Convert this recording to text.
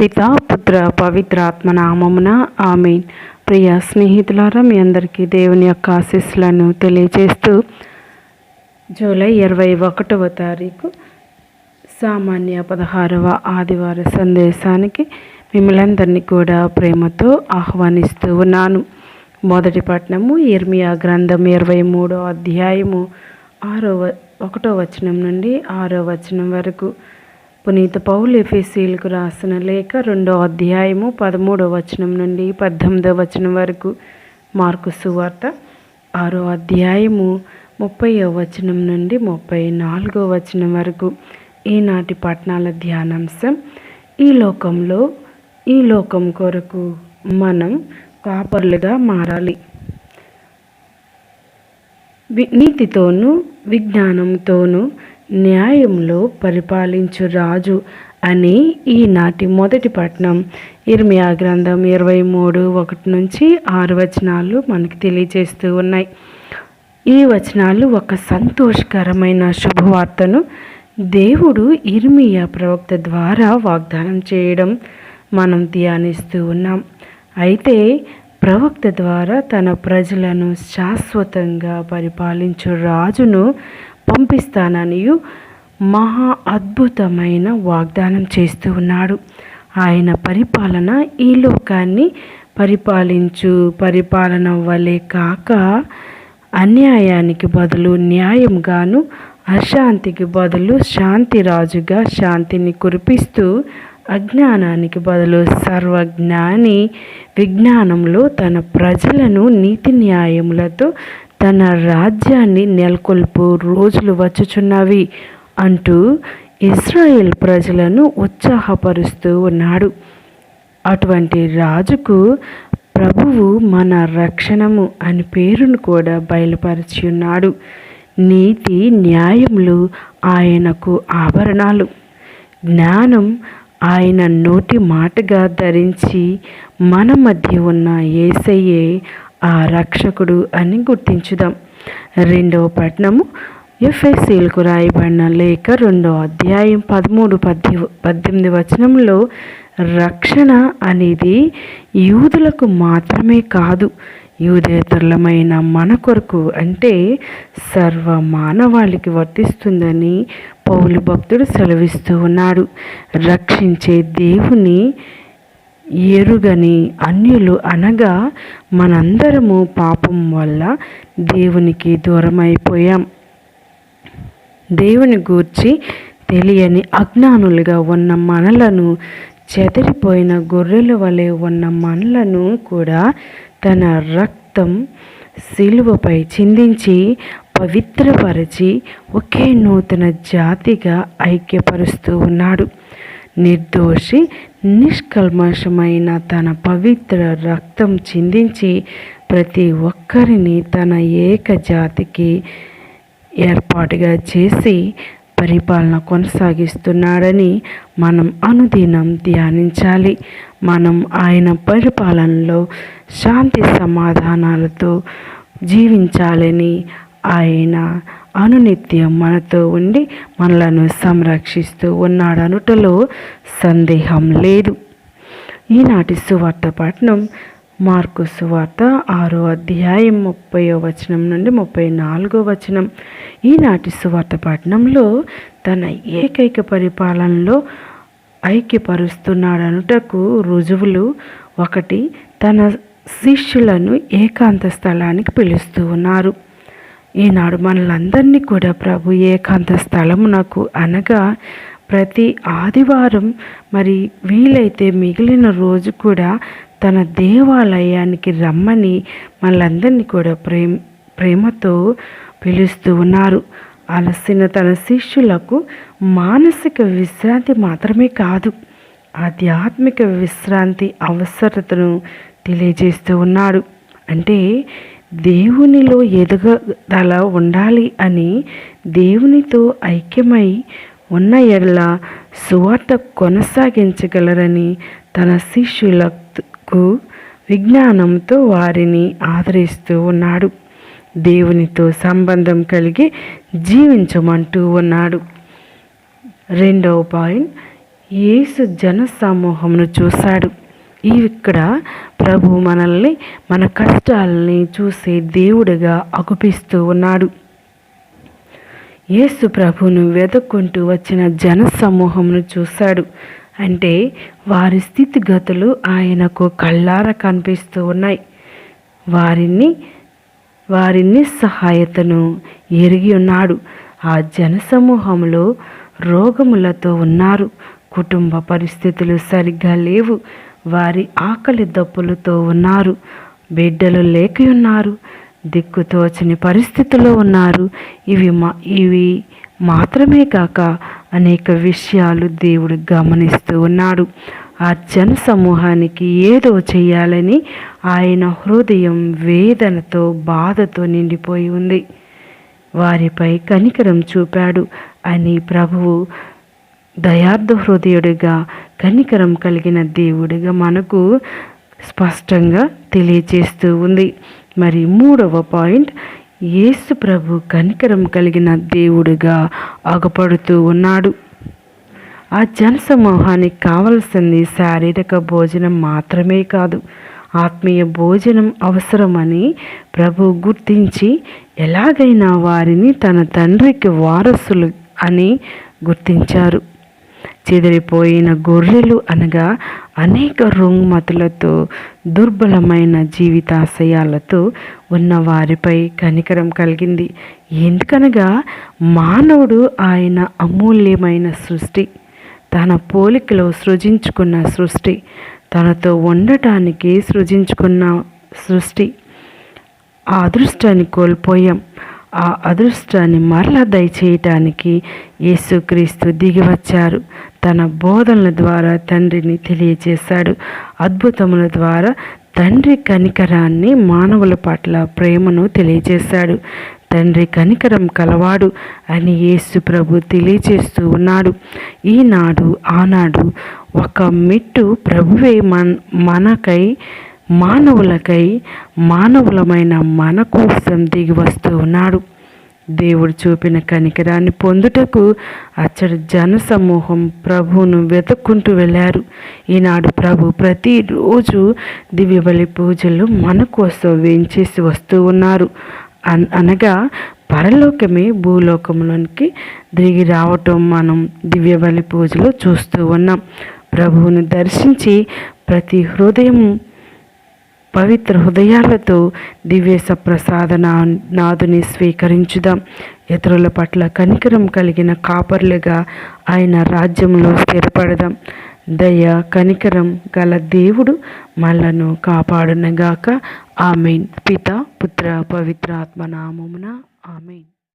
పిత పుత్ర పవిత్రాత్మ నామమున ఆమెన్. ప్రియ స్నేహితులారా మీ అందరికీ దేవుని యొక్క ఆశీస్సులను తెలియజేస్తూ జూలై ఇరవై ఒకటవ తారీఖు సామాన్య పదహారవ ఆదివార సందేశానికి మిమ్మల్ందరినీ కూడా ప్రేమతో ఆహ్వానిస్తూ ఉన్నాను. మొదటి పట్నము ఇర్మియా గ్రంథం ఇరవై మూడో అధ్యాయము ఆరో ఒకటో వచనం నుండి ఆరో వచనం వరకు. పునీత పౌలు ఎఫెసీలకు రాసిన లేఖ రెండో అధ్యాయము పదమూడో వచనం నుండి పద్దెనిమిదో వచనం వరకు. మార్కు సువార్త ఆరో అధ్యాయము ముప్పై వచనం నుండి ముప్పై నాలుగో వచనం వరకు. ఈనాటి పట్టణాల ధ్యానాంశం ఈ లోకంలో ఈ లోకం కొరకు మనం కాపర్లుగా మారాలి. నీతితోనూ విజ్ఞానంతోనూ న్యాయంలో పరిపాలించు రాజు అని ఈనాటి మొదటి పట్నం. ఇర్మియా గ్రంథం ఇరవై మూడు ఒకటి నుంచి ఆరు వచనాలు మనకు తెలియజేస్తూ ఉన్నాయి. ఈ వచనాలు ఒక సంతోషకరమైన శుభవార్తను దేవుడు ఇర్మియా ప్రవక్త ద్వారా వాగ్దానం చేయడం మనం ధ్యానిస్తూ ఉన్నాం. అయితే ప్రవక్త ద్వారా తన ప్రజలను శాశ్వతంగా పరిపాలించు రాజును పంపిస్తాననియు మహా అద్భుతమైన వాగ్దానం చేస్తూ ఉన్నాడు. ఆయన పరిపాలన ఈ లోకాన్ని పరిపాలించు పరిపాలన వలె కాక అన్యాయానికి బదులు న్యాయంగాను అశాంతికి బదులు శాంతి రాజుగా శాంతిని కురిపిస్తూ అజ్ఞానానికి బదులు సర్వజ్ఞాని విజ్ఞానంలో తన ప్రజలను నీతి న్యాయములతో తన రాజ్యాన్ని నెలకొల్పు రోజులు వచ్చుచున్నవి అంటూ ఇజ్రాయెల్ ప్రజలను ఉత్సాహపరుస్తూ ఉన్నాడు. అటువంటి రాజుకు ప్రభువు మన రక్షణము అని పేరును కూడా బయలుపరిచి ఉన్నాడు. నీతి న్యాయములు ఆయనకు ఆభరణాలు. జ్ఞానం ఆయన నోటి మాటగా ధరించి మన మధ్య ఉన్న ఏసయ్యే ఆ రక్షకుడు అని గుర్తించుదాం. రెండవ పట్నము ఎఫ్ఎస్సీలకు రాయబడిన లేఖ రెండవ అధ్యాయం పదమూడు పద్ది పద్దెనిమిది వచనంలో రక్షణ అనేది యూదులకు మాత్రమే కాదు యూదేతరులమైన మన కొరకు అంటే సర్వ మానవాళికి వర్తిస్తుందని పౌలు భక్తుడు సెలవిస్తూ ఉన్నాడు. రక్షించే దేవుని ఎరుగని అన్యులు అనగా మనందరము పాపం వల్ల దేవునికి దూరమైపోయాం. దేవుని గూర్చి తెలియని అజ్ఞానులుగా ఉన్న మనలను చెదిరిపోయిన గొర్రెల వలె ఉన్న మనలను కూడా తన రక్తం శిలువపై చిందించి పవిత్రపరిచి ఒకే నూతన జాతిగా ఐక్యపరుస్తూ ఉన్నాడు. నిర్దోషి నిష్కల్మషమైన తన పవిత్ర రక్తం చిందించి ప్రతి ఒక్కరిని తన ఏక జాతికి ఏర్పాటుగా చేసి పరిపాలన కొనసాగిస్తున్నాడని మనం అనుదినం ధ్యానించాలి. మనం ఆయన పరిపాలనలో శాంతి సమాధానాలతో జీవించాలని ఆయన అనునిత్యం మనతో ఉండి మనలను సంరక్షిస్తూ ఉన్నాడనుటలో సందేహం లేదు. ఈనాటి సువార్త పట్టణం మార్కు సువార్త ఆరో అధ్యాయం ముప్పయో వచనం నుండి ముప్పై నాలుగో వచనం. ఈనాటి సువార్త పట్టణంలో తన ఏకైక పరిపాలనలో ఐక్యపరుస్తున్నాడనుటకు రుజువులు ఒకటి తన శిష్యులను ఏకాంత స్థలానికి పిలుస్తూ ఉన్నారు. ఈనాడు మనలందరినీ కూడా ప్రభు ఏకాంత స్థలమునకు అనగా ప్రతి ఆదివారం మరి వీలైతే మిగిలిన రోజు కూడా తన దేవాలయానికి రమ్మని మనలందరినీ కూడా ప్రేమ ప్రేమతో పిలుస్తూ ఉన్నారు. అలసిన తన శిష్యులకు మానసిక విశ్రాంతి మాత్రమే కాదు ఆధ్యాత్మిక విశ్రాంతి అవసరతను తెలియజేస్తూ ఉన్నాడు. అంటే దేవునిలో ఎదుగుదల ఉండాలి అని దేవునితో ఐక్యమై ఉన్న ఎడల సువార్త కొనసాగించగలరని తన శిష్యులకు విజ్ఞానంతో వారిని ఆదరిస్తూ ఉన్నాడు. దేవునితో సంబంధం కలిగి జీవించమంటూ ఉన్నాడు. రెండవ పాయింట్ యేసు జన సమూహమును చూశాడు. ఇక్కడ ప్రభు మనల్ని మన కష్టాలని చూసే దేవుడిగా అగుపిస్తూ ఉన్నాడు. యేసు ప్రభును వెతుక్కుంటూ వచ్చిన జన సమూహమును చూశాడు. అంటే వారి స్థితిగతులు ఆయనకు కళ్ళార కనిపిస్తూ ఉన్నాయి. వారిని వారి నిస్సహాయతను ఎరిగి ఉన్నాడు. ఆ జనసమూహంలో రోగములతో ఉన్నారు. కుటుంబ పరిస్థితులు సరిగ్గా లేవు. వారి ఆకలి దప్పులతో ఉన్నారు. బిడ్డలు లేక ఉన్నారు దిక్కుతోచని పరిస్థితిలో ఉన్నారు. ఇవి మా ఇవి మాత్రమే కాక అనేక విషయాలు దేవుడు గమనిస్తూ ఉన్నాడు. ఆ జన సమూహానికి ఏదో చేయాలని ఆయన హృదయం వేదనతో బాధతో నిండిపోయి ఉంది. వారిపై కనికరం చూపాడు అని ప్రభువు దయార్థ హృదయుడిగా కనికరం కలిగిన దేవుడిగా మనకు స్పష్టంగా తెలియజేస్తూ ఉంది. మరి మూడవ పాయింట్ యేసు ప్రభు కనికరం కలిగిన దేవుడిగా అగపడుతూ ఉన్నాడు. ఆ జనసమూహానికి కావలసింది శారీరక భోజనం మాత్రమే కాదు. ఆత్మీయ భోజనం అవసరమని ప్రభు గుర్తించి ఎలాగైనా వారిని తన తండ్రికి వారసులు అని గుర్తించారు. చెదిరిపోయిన గొర్రెలు అనగా అనేక రుంగ్మతులతో దుర్బలమైన జీవితాశయాలతో ఉన్న వారిపై కనికరం కలిగింది. ఎందుకనగా మానవుడు ఆయన అమూల్యమైన సృష్టి తన పోలికలో సృజించుకున్న సృష్టి తనతో ఉండటానికి సృజించుకున్న సృష్టి. ఆ అదృష్టాన్ని కోల్పోయాం. ఆ అదృష్టాన్ని మరలా దయచేయటానికి యేసుక్రీస్తు దిగివచ్చారు తన బోధనల ద్వారా తండ్రిని తెలియజేశాడు. అద్భుతముల ద్వారా తండ్రి కనికరాన్ని మానవుల పట్ల ప్రేమను తెలియజేశాడు. తండ్రి కనికరం కలవాడు అని యేసు ప్రభు తెలియజేస్తూ ఉన్నాడు. ఈనాడు ఆనాడు ఒక మెట్టు ప్రభువే మన మనకై మానవులకై మానవులమైన మన కోసం దిగి వస్తూ ఉన్నాడు. దేవుడు చూపిన కనికరాన్ని పొందుటకు అచ్చడి జన సమూహం ప్రభువును వెతుక్కుంటూ వెళ్ళారు. ఈనాడు ప్రభు ప్రతిరోజు దివ్యబలి పూజలు మన కోసం వేయించేసి వస్తూ ఉన్నారు. అనగా పరలోకమే భూలోకంలోనికి దిగి రావటం మనం దివ్యబలి పూజలో చూస్తూ ఉన్నాం. ప్రభువును దర్శించి ప్రతి హృదయం పవిత్ర హృదయాలతో దివ్య ప్రసాదన నాదుని స్వీకరించుదాం. ఇతరుల పట్ల కనికరం కలిగిన కాపర్లుగా ఆయన రాజ్యంలో స్థిరపడదాం. దయ కనికరం గల దేవుడు మళ్ళను కాపాడునగాక. ఆమెన్. పిత పుత్ర పవిత్రాత్మ నామమున ఆమెన్.